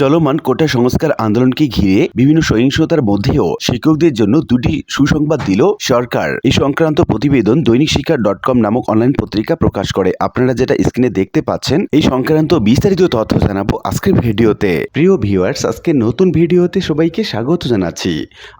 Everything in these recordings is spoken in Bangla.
চলমান কোটা সংস্কার আন্দোলনকে ঘিরে বিভিন্ন সহিংসতার মধ্যেও শিক্ষকদের জন্য দুটি সুসংবাদ দিল সরকার। এই সংক্রান্ত প্রতিবেদন দৈনিক শিক্ষা ডট কম নামক অনলাইন পত্রিকা প্রকাশ করে। আপনারা যেটা স্ক্রিনে দেখতে পাচ্ছেন, এই সংক্রান্ত বিস্তারিত তথ্য জানাব আজকের ভিডিওতে। প্রিয় ভিউয়ার্স, আজকে নতুন ভিডিওতে সবাইকে স্বাগত জানাচ্ছি।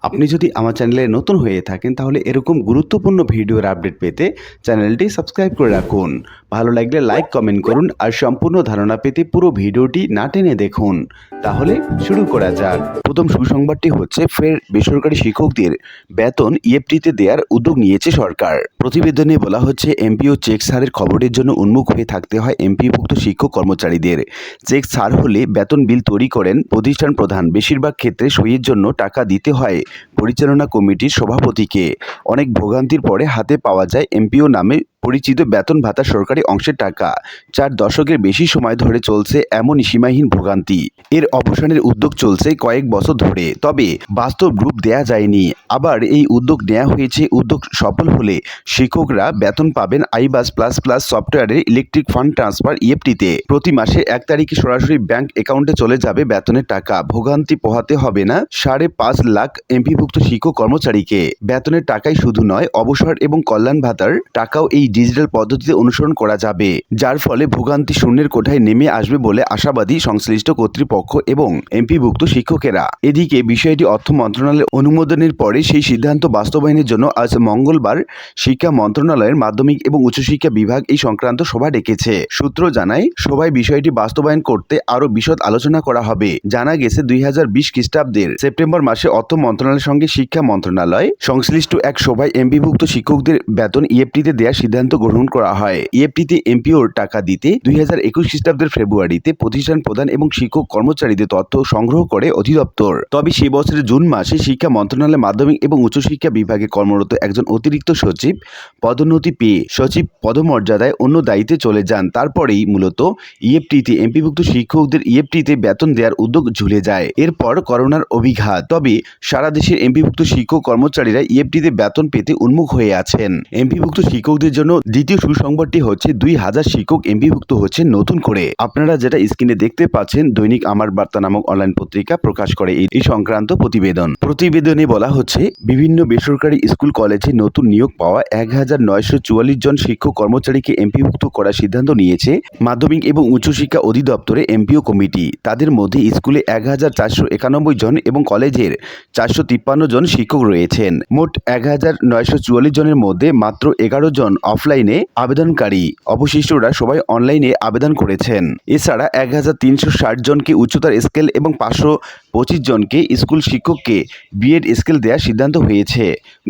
আপনি যদি আমার চ্যানেলে নতুন হয়ে থাকেন, তাহলে এরকম গুরুত্বপূর্ণ ভিডিওর আপডেট পেতে চ্যানেলটি সাবস্ক্রাইব করে রাখুন। ভালো লাগলে লাইক কমেন্ট করুন আর সম্পূর্ণ ধারণা পেতে পুরো ভিডিওটি না টেনে দেখুন। তাহলে শুরু করা যাক। প্রথম সুসংবাদটি হচ্ছে, ফের বেসরকারি শিক্ষকদের বেতন ইএফটিতে দেওয়ার উদ্যোগ নিয়েছে সরকার। প্রতিবেদনে বলা হচ্ছে এমপিও চেক সারের খবরের জন্য উন্মুখ হয়ে থাকতে হয় এমপিভুক্ত শিক্ষক কর্মচারীদের। চেক সার হলে বেতন বিল তৈরি করেন প্রতিষ্ঠান প্রধান। বেশিরভাগ ক্ষেত্রে সইয়ের জন্য টাকা দিতে হয় পরিচালনা কমিটির সভাপতিকে। অনেক ভোগান্তির পরে হাতে পাওয়া যায় এমপিও নামে পরিচিত বেতন ভাতা সরকারি অংশের টাকা, চার দশকের বেশি সময় ধরে চলছে এমন সীমাহীন ভোগান্তি। এর অবসানের উদ্যোগ চলছে কয়েক বছর ধরে, তবে বাস্তব রূপ দেয়া যায়নি। আবার এই উদ্যোগ নেওয়া হয়েছে, উদ্যোগ সফল হলে শিক্ষকরা বেতন পাবেন আইবাস প্লাস প্লাস সফটওয়্যারের ইলেকট্রিক ফান্ড ট্রান্সফার ইএফটিতে। প্রতি মাসে এক তারিখে সরাসরি ব্যাংক অ্যাকাউন্টে চলে যাবে বেতনের টাকা। ভোগান্তি পোহাতে হবে না, সাড়ে পাঁচ লাখ এমপিভুক্ত শিক্ষক কর্মচারীকে। বেতনের টাকাই শুধু নয়, অবসর এবং কল্যাণ ভাতার টাকাও এই ডিজিটাল পদ্ধতিতে অনুসরণ করা যাবে, যার ফলে ভোগান্তি শূন্যের কোঠায় নেমে আসবে বলে আশাবাদী সংশ্লিষ্ট কর্তৃপক্ষ এবং এমপিভুক্ত শিক্ষকেরা। এদিকে বিষয়টি অর্থ মন্ত্রণালয়ের অনুমোদনের পরে সেই সিদ্ধান্ত বাস্তবায়নের জন্য আজ মঙ্গলবার শিক্ষা মন্ত্রণালয়ের মাধ্যমিক এবং উচ্চশিক্ষা বিভাগ এই সংক্রান্ত সভা ডেকেছে। সূত্র জানায়, সভায় বিষয়টি বাস্তবায়ন করতে আরও বিশদ আলোচনা করা হবে। জানা গেছে, দুই হাজার বিশ খ্রিস্টাব্দের সেপ্টেম্বর মাসে অর্থ মন্ত্রণালয়ের সঙ্গে শিক্ষা মন্ত্রণালয় সংশ্লিষ্ট এক সভায় এমপিভুক্ত শিক্ষকদের বেতন ইএফটিতে দেওয়ার সিদ্ধান্ত গ্রহণ করা হয়। ইএফটিতে এমপিওর টাকা দিতে দুই হাজার একুশ খ্রিস্টাব্দের ফেব্রুয়ারিতে প্রতিষ্ঠান প্রধান এবং শিক্ষক কর্মচারীদের তথ্য সংগ্রহ করে অধিদপ্তর। তবে সে বছরের জুন মাসে শিক্ষা মন্ত্রণালয় মাধ্যমিক এবং উচ্চশিক্ষা বিভাগে কর্মরত একজন অতিরিক্ত সচিব পদোন্নতি পেয়ে সচিব পদমর্যাদায় অন্য দায়িত্বে চলে যান। তারপরেই মূলত ইএফটিতে এমপিভুক্ত শিক্ষকদের ইএফটিতে বেতন দেওয়ার উদ্যোগ ঝুলে যায়। এরপর করোনার অভিঘাত। তবে সারা দেশের এমপিভুক্ত শিক্ষক কর্মচারীরা ইএফটিতে বেতন পেতে উন্মুখ হয়ে আছেন। এমপিভুক্ত শিক্ষকদের জন্য দ্বিতীয় সুসংবাদটি হচ্ছে দুই হাজার শিক্ষক এমপিভুক্ত হচ্ছে নতুন করে। আপনারা যেটা স্ক্রিনে দেখতে পাচ্ছেন, দৈনিক আমার বার্তা নামক অনলাইন পত্রিকা প্রকাশ করে এই সংক্রান্ত প্রতিবেদন। প্রতিবেদনে বলা হচ্ছে, বিভিন্ন বেসরকারি স্কুল কলেজে নতুন নিয়োগ পাওয়া এক হাজার নয়শো চুয়াল্লিশ জন শিক্ষক কর্মচারীকে এমপিভুক্ত করার সিদ্ধান্ত নিয়েছে মাধ্যমিক এবং উচ্চশিক্ষা অধিদপ্তরে এমপিও কমিটি। তাদের মধ্যে স্কুলে এক হাজার চারশো একানব্বই জন এবং কলেজের চারশো তিপ্পান্ন জন শিক্ষক রয়েছেন। মোট এক হাজার নয়শো চুয়াল্লিশ জনের মধ্যে মাত্র এগারো জন অফলাইনে আবেদনকারী। অবশিষ্টরা সবাই অনলাইনে আবেদন করেছেন। এছাড়া এক হাজার তিনশো ষাট জনকে উচ্চতার স্কেল এবং পাঁচশো পঁচিশ জনকে স্কুল শিক্ষককে বিএড স্কেল দেওয়ার সিদ্ধান্ত হয়েছে।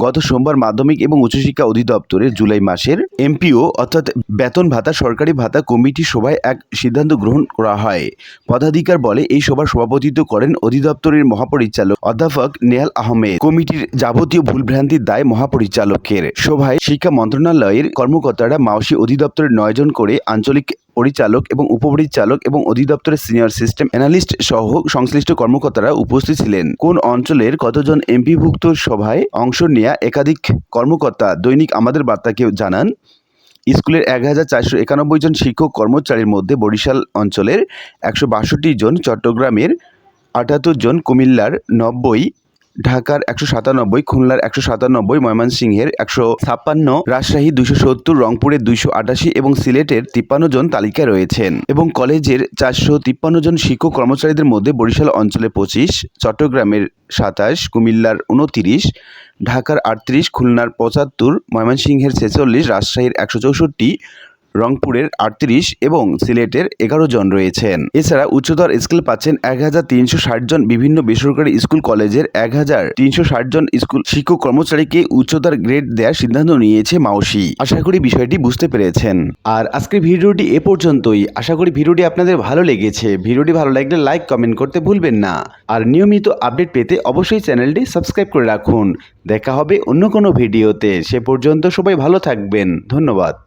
গত সোমবার মাধ্যমিক এবং উচ্চশিক্ষা অধিদপ্তরের জুলাই মাসের এমপিও অর্থাৎ বেতন ভাতা, সরকারি ভাতা কমিটি সভায় এক সিদ্ধান্ত গ্রহণ করা হয়। পদাধিকার বলে এই সভার সভাপতিত্ব করেন অধিদপ্তরের মহাপরিচালক অধ্যাপক নেহাল আহমেদ। কমিটির যাবতীয় ভুলভ্রান্তির দায় মহাপরিচালকের। সভায় শিক্ষা মন্ত্রণালয়ের কর্মকর্তারা মাওসি অধিদপ্তরের নয়জন করে আঞ্চলিক পরিচালক এবং উপপরিচালক এবং অধিদপ্তরের সিনিয়র সিস্টেম অ্যানালিস্ট সহ সংশ্লিষ্ট কর্মকর্তারা উপস্থিত ছিলেন। কোন অঞ্চলের কতজন এমপিভুক্ত সভায় অংশ নেয়া একাধিক কর্মকর্তা? দৈনিক আমাদের বার্তাকে জানান, স্কুলের এক হাজার চারশো একানব্বই জন শিক্ষক কর্মচারীর মধ্যে বরিশাল অঞ্চলের একশো বাষট্টি জন, চট্টগ্রামের আটাত্তর জন, কুমিল্লার নব্বই ঢাকার একশো সাতানব্বই, খুলনার একশো সাতানব্বই, ময়মনসিংহের একশো ছাপ্পান্ন, রাজশাহী দুশো সত্তর রংপুরের দুইশো আটাশি এবং সিলেটের তিপ্পান্ন জন তালিকায় রয়েছেন এবং কলেজের চারশো তিপ্পান্ন জন শিক্ষক কর্মচারীদের মধ্যে বরিশাল অঞ্চলে পঁচিশ, চট্টগ্রামের সাতাশ, কুমিল্লার উনতিরিশ ঢাকার আটত্রিশ, খুলনার পঁচাত্তর, ময়মনসিংহের ছেচল্লিশ, রাজশাহীর একশো চৌষট্টি রংপুরের আটত্রিশ এবং সিলেটের এগারো জন রয়েছেন। এছাড়া উচ্চতর স্কেল পাচ্ছেন এক হাজার তিনশো ষাট জন বিভিন্ন বেসরকারি স্কুল কলেজের এক হাজার তিনশো ষাট জন স্কুল শিক্ষক কর্মচারীকে উচ্চতর গ্রেড দেওয়ার সিদ্ধান্ত নিয়েছে মাওসি আশা করি বিষয়টি বুঝতে পেরেছেন। আর আজকের ভিডিওটি এ পর্যন্তই। আশা করি ভিডিওটি আপনাদের ভালো লেগেছে। ভিডিওটি ভালো লাগলে লাইক, কমেন্ট করতে ভুলবেন না। আর নিয়মিত আপডেট পেতে অবশ্যই চ্যানেলটি সাবস্ক্রাইব করে রাখুন। দেখা হবে অন্য কোনো ভিডিওতে। সে পর্যন্ত সবাই ভালো থাকবেন। ধন্যবাদ।